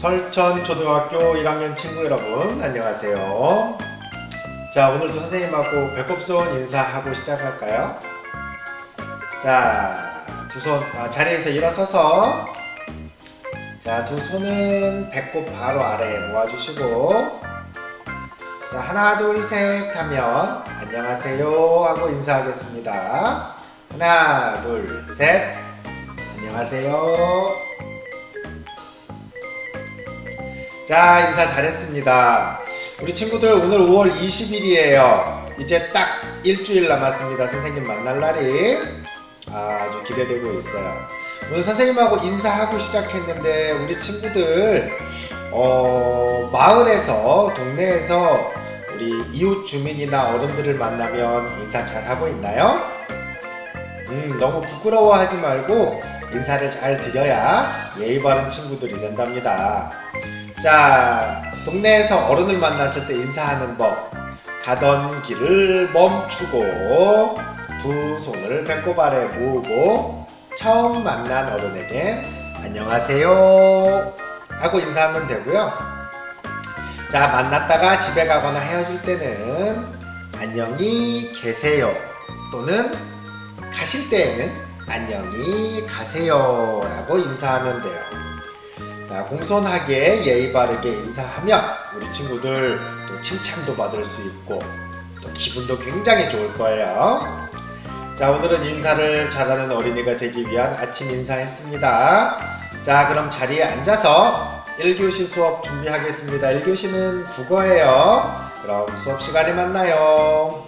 설천 초등학교 1학년 친구 여러분 안녕하세요. 자 오늘도 선생님하고 배꼽 손 인사하고 시작할까요? 자두 손 자리에서 일어서서 자두 손은 배꼽 바로 아래에 모아주시고 자 하나 둘 셋 하면 안녕하세요 하고 인사하겠습니다. 하나 둘 셋 안녕하세요. 자, 인사 잘했습니다. 우리 친구들 오늘 5월 20일이에요. 이제 딱 일주일 남았습니다. 선생님 만날 날이. 아주 기대되고 있어요. 오늘 선생님하고 인사하고 시작했는데 우리 친구들 어, 마을에서 동네에서 우리 이웃 주민이나 어른들을 만나면 인사 잘 하고 있나요? 음, 너무 부끄러워하지 말고 인사를 잘 드려야 예의 바른 친구들이 된답니다. 자, 동네에서 어른을 만났을 때 인사하는 법. 가던 길을 멈추고 두 손을 배꼽 아래 모으고 처음 만난 어른에겐 안녕하세요 하고 인사하면 되고요. 자, 만났다가 집에 가거나 헤어질 때는 안녕히 계세요 또는 가실 때에는 안녕히 가세요 라고 인사하면 돼요. 자, 공손하게 예의 바르게 인사하면 우리 친구들 또 칭찬도 받을 수 있고 또 기분도 굉장히 좋을 거예요. 자, 오늘은 인사를 잘하는 어린이가 되기 위한 아침 인사했습니다. 자, 그럼 자리에 앉아서 1교시 수업 준비하겠습니다. 1교시는 국어예요. 그럼 수업 시간에 만나요.